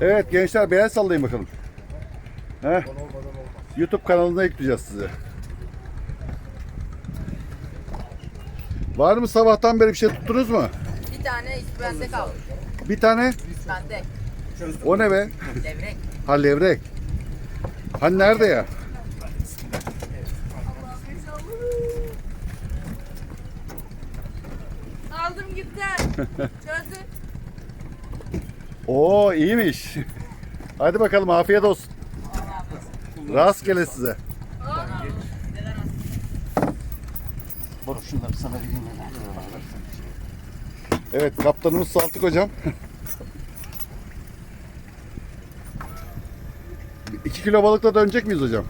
Evet gençler beğen sallayın bakalım. Heh. YouTube kanalına yükleyeceğiz size. Var mı sabahtan beri bir şey tuttunuz mu? Bir tane bende kaldı. Bir tane. Bende. O ne be? Levrek. Ha levrek. Hani nerede ya? Aldım gitti. Çözdüm. Oo iyiymiş. Hadi bakalım afiyet olsun. Rastgele size. Bora şunları sana vereyim. Evet kaptanımız Saltık hocam. 2 kilo balıkla dönecek miyiz hocam?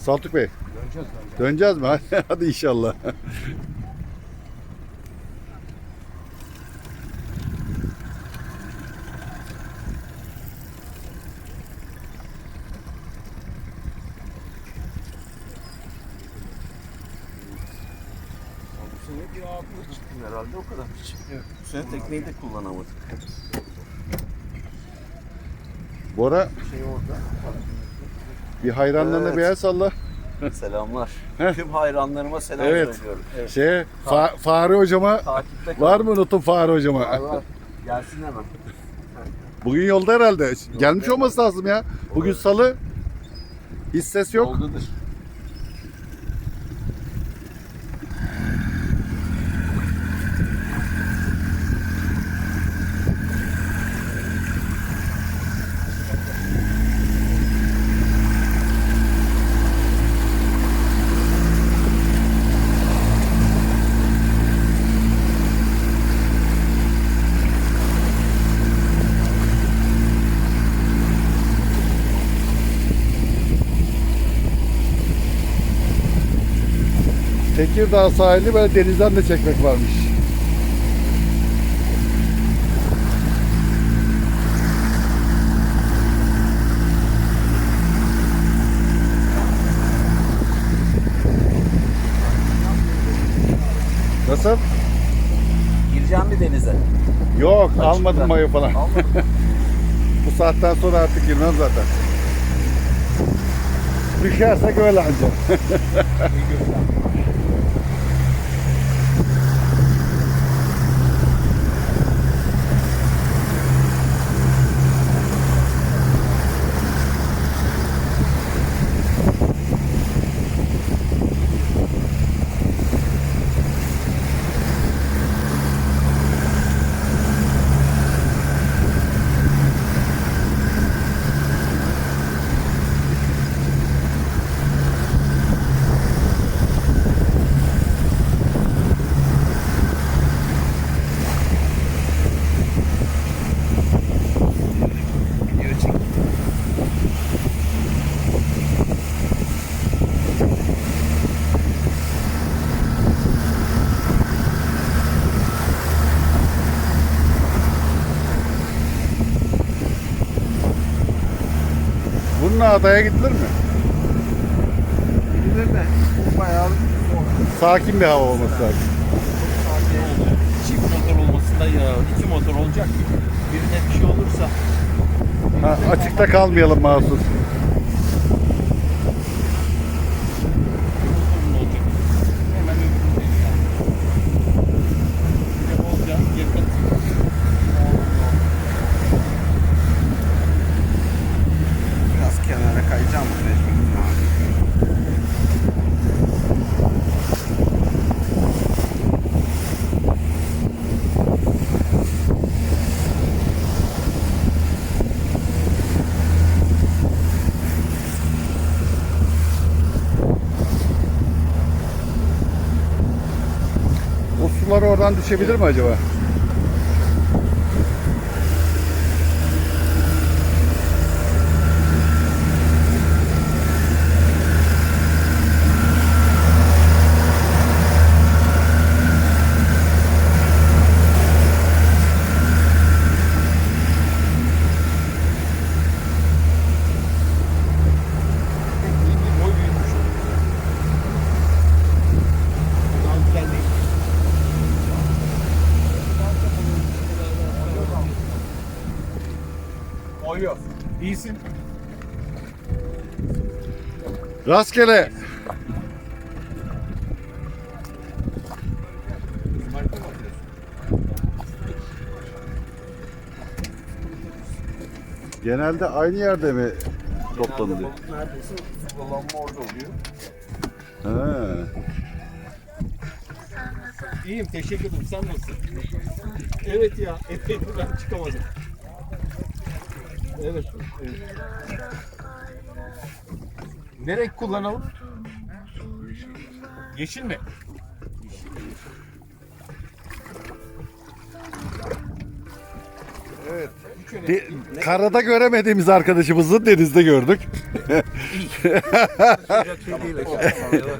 Saltık Bey. Döneceğiz döneceğiz. Döneceğiz mi? Hadi inşallah. Bu sene bir ağırlık çıktı herhalde o kadar. Hiç. Sene tekneyi de kullanamadık. Bora Şey orada. bir hayranlarına Evet. bir el salla. Selamlar. Heh. Tüm hayranlarıma selam Evet. söylüyorum. Evet. Şey Fa- Fahri hocama Takipte var mı unutun Fahri hocama? Var var. Gelsin hemen. Bugün yolda herhalde. Gelmiş olması lazım ya. Bugün salı. Hiç ses yok. Yoldadır. Tekirdağ sahili böyle denizden de çekmek varmış. Nasıl? Gireceğim bir denize. Yok almadım mayo falan. Almadım. Bu saatten sonra artık girmem zaten. Düşersek öyle ancak. Bununla adaya gidilir mi? Gidilir de. Bu bayağı Sakin bir hava olması lazım. Çift motor olmasında ya iki motor olacak birine bir şey olursa Ha, açıkta kalmayalım mahsus. motorun olacak. Hemen öbüründeyiz yani. Bir de bolca yakıt. Biraz kenara kayacağım mecburum abi. O sular oradan düşebilir mi acaba? İyi bir boy büyütmüş olur. Daha güzel değil. Boyu. İyisin. Rastgele. Genelde aynı yerde mi toplanılıyor? Neredeyse dolanma orada oluyor. He. İyiyim teşekkür ederim. Sen nasılsın? Evet ya. Evet ben çıkamadım. Evet. evet. Ne renk kullanalım? Yeşil mi? Evet. De- karada göremediğimiz arkadaşımızı denizde gördük.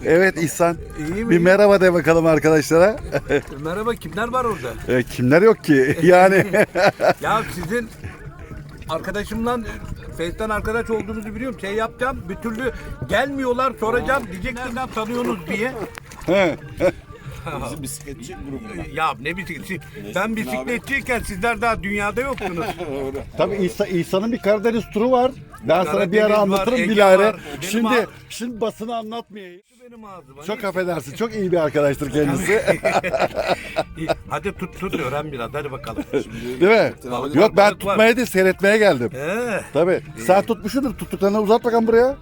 evet İhsan. İyi Bir mi? merhaba de bakalım arkadaşlara. Merhaba kimler var orada? E, kimler yok ki? Yani ya sizin arkadaşımla Face'ten arkadaş olduğunuzu biliyorum. Şey yapacağım bir türlü gelmiyorlar soracağım diyecektim lan tanıyorsunuz diye. Bizim bisikletçi grubu. Ya ne bisikleti? Ben bisikletçiyken sizler daha dünyada yoktunuz. tabii İhsan, İhsan'ın bir Karadeniz turu var. Ben sana bir ara var, anlatırım bilahare. var. Benim Şimdi abi- şimdi basını anlatmayayım. Benim ağzıma. Çok affedersin. Çok iyi bir arkadaştır kendisi. Hadi tut tut öğren biraz hadi bakalım. Değil mi? Balık Yok ben balık var. tutmaya değil seyretmeye geldim. Ee, Tabii. Sen tutmuşsundur. Tuttuklarını uzat bakalım buraya.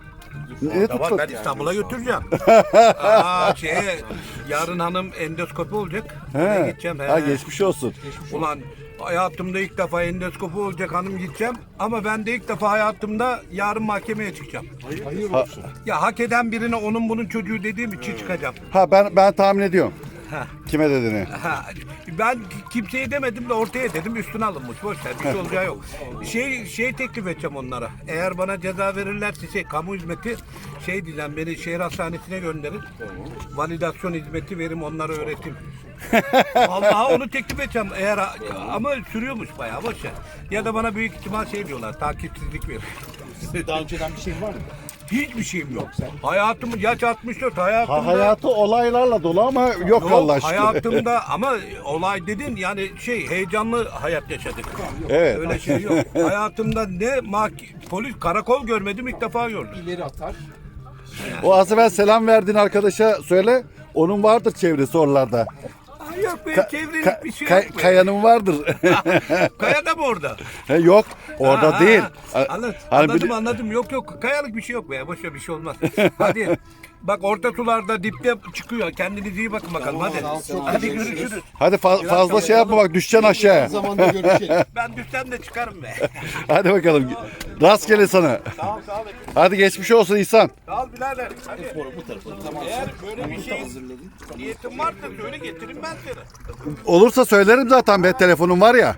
Ne tuttun? ben İstanbul'a götüreceğim. Aa şeye yarın hanım endoskopi olacak. Oraya He. gideceğim. he. Ha geçmiş olsun. Ulan hayatımda ilk defa endoskopi olacak hanım gideceğim. Ama ben de ilk defa hayatımda yarın mahkemeye çıkacağım. Ya hak eden birine onun bunun çocuğu dediğim için çıkacağım. Ha ben ben tahmin ediyorum. Ha. Kime dediğini. Ha, ben kimseye demedim de ortaya dedim üstüne alınmış. Boş ver bir şey olacağı yok. Şey şey teklif edeceğim onlara. Eğer bana ceza verirlerse şey kamu hizmeti şey diyeceğim beni şehir hastanesine gönderin. Validasyon hizmeti verim onlara öğretim. Vallahi onu teklif edeceğim eğer ama sürüyormuş bayağı boş ver. Ya da bana büyük ihtimal şey diyorlar takipsizlik verir. Daha önceden bir şey var mı? Hiçbir şeyim yok. Hayatım yaş 64 hayatımda. Ha, hayatı olaylarla dolu ama yok, Yok, Allah aşkına. hayatımda ama olay dedin yani şey heyecanlı hayat yaşadık. Evet. Öyle şey yok. hayatımda ne mah- polis karakol görmedim ilk defa gördüm. İleri atar. O az evvel selam verdiğin arkadaşa söyle. Onun vardır çevresi oralarda. Yok be Ka- çevrelik ka- bir şey kay- yok kayanın vardır. Kaya da mı orada? He, yok orada Ha, değil. ha, Ha- Anladım, hani bir- anladım, anladım. Yok yok kayalık bir şey yok be. Boş ver bir şey olmaz. Hadi. Bak orta sularda dipte çıkıyor. Kendinize iyi bakın bakalım hadi. Hadi görüşürüz. Hadi fa- fazla şey yapma bak düşeceksin aşağıya. zamanda görüşelim. Ben düşsem de çıkarım be. Hadi bakalım. Rastgele sana. sağ ol sağ ol. Hadi geçmiş olsun İhsan. Sağ ol birader. Hadi. Eğer böyle bir şey niyetin varsa söyle getirin ben seni. Olursa söylerim zaten be telefonum var ya.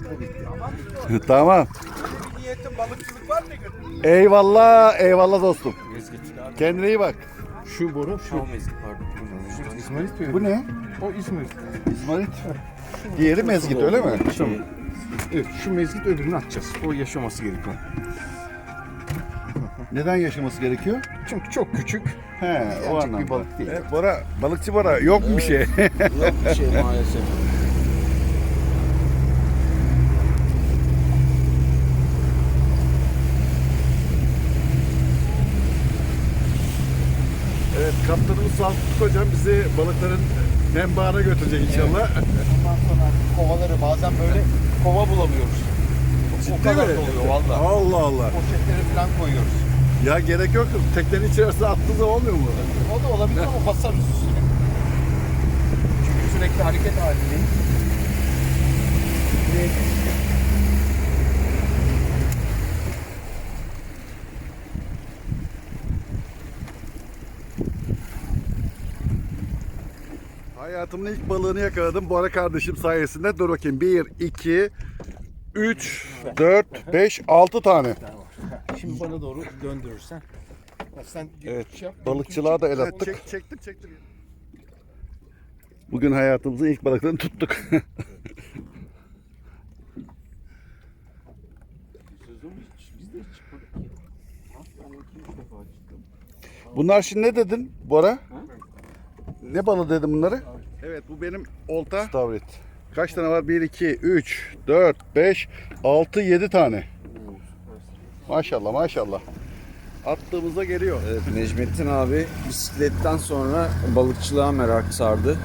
tamam. Bir niyetin balıkçılık var mı? Eyvallah, eyvallah dostum. Kendine iyi bak. Şu boru şu. Şu İsmail diyor. Bu ne? O İsmail. İzmarit. Diğeri mezgit öyle mi? Evet şu mezgit öbürünü atacağız. O yaşaması gerekiyor. Neden yaşaması gerekiyor? Çünkü çok küçük. He, o anlamda. bir balık değil. Evet, Bora, balıkçı Bora yok mu bir şey? Yok bir şey maalesef. Kaptanımız Saltuk hocam bizi balıkların menbaına götürecek inşallah. Ondan sonra kovaları bazen böyle kova bulamıyoruz. o kadar mi? da oluyor valla. Allah Allah. Poşetleri falan koyuyoruz. Ya gerek yok. Teknenin içerisine attığı zaman olmuyor mu? O da olabilir ama basarız üstüne. Çünkü sürekli hareket halindeyiz. Hayatımın ilk balığını yakaladım Bora kardeşim sayesinde. Dur bakayım. 1, 2, 3, 4, 5, 6 tane. Şimdi bana doğru döndürürsen. Bak sen Evet, şey yap. Balıkçılığa da el attık. Çek, çektim çektim. Bugün hayatımızın ilk balıklarını tuttuk. Bunlar şimdi ne dedin Bora? Ne balı dedim bunları? Evet bu benim olta. Stavrit. Kaç tane var? 1, 2, 3, 4, 5, 6, 7 tane. Maşallah maşallah. Attığımızda geliyor. Evet, Necmettin abi bisikletten sonra balıkçılığa merak sardı.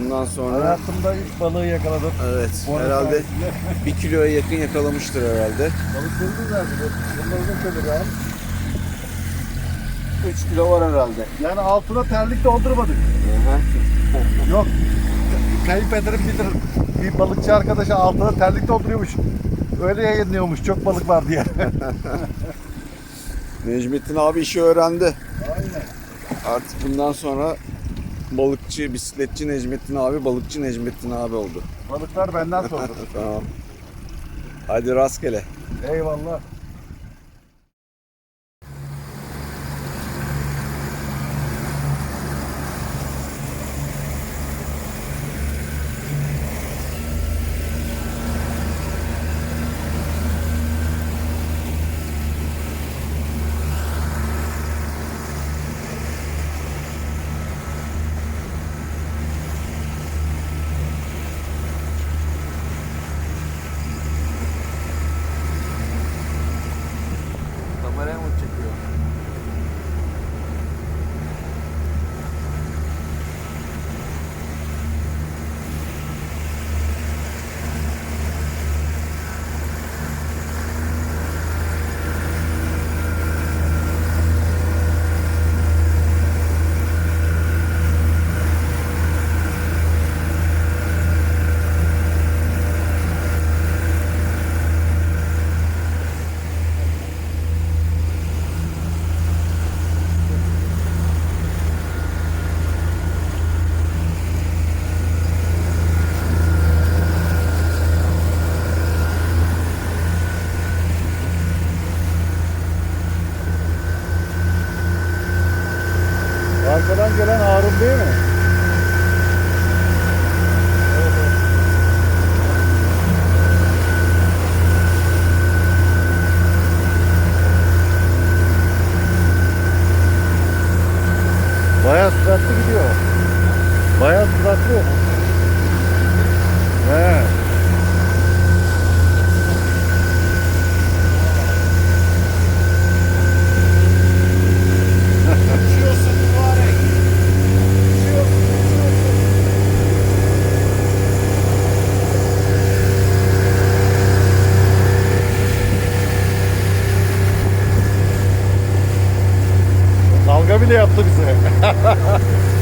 Bundan sonra Hayatımda ilk balığı yakaladım. evet arada herhalde sayesinde bir kiloya yakın yakalamıştır herhalde. Balıklarımız nerede? Bunları da söyle ya. 3 kilo var herhalde. Yani altına terlik doldurmadık. Yok. Kayınpederim bilir. Bir balıkçı arkadaşa altına terlik dolduruyormuş. Öyle yayınlıyormuş. Çok balık var diye. Necmettin abi işi öğrendi. Aynen. Artık bundan sonra balıkçı, bisikletçi Necmettin abi, balıkçı Necmettin abi oldu. Balıklar benden sonra. Tamam. Hadi rastgele. Eyvallah. Bayağı tuzaklı. He. Dalga bile yaptı bize.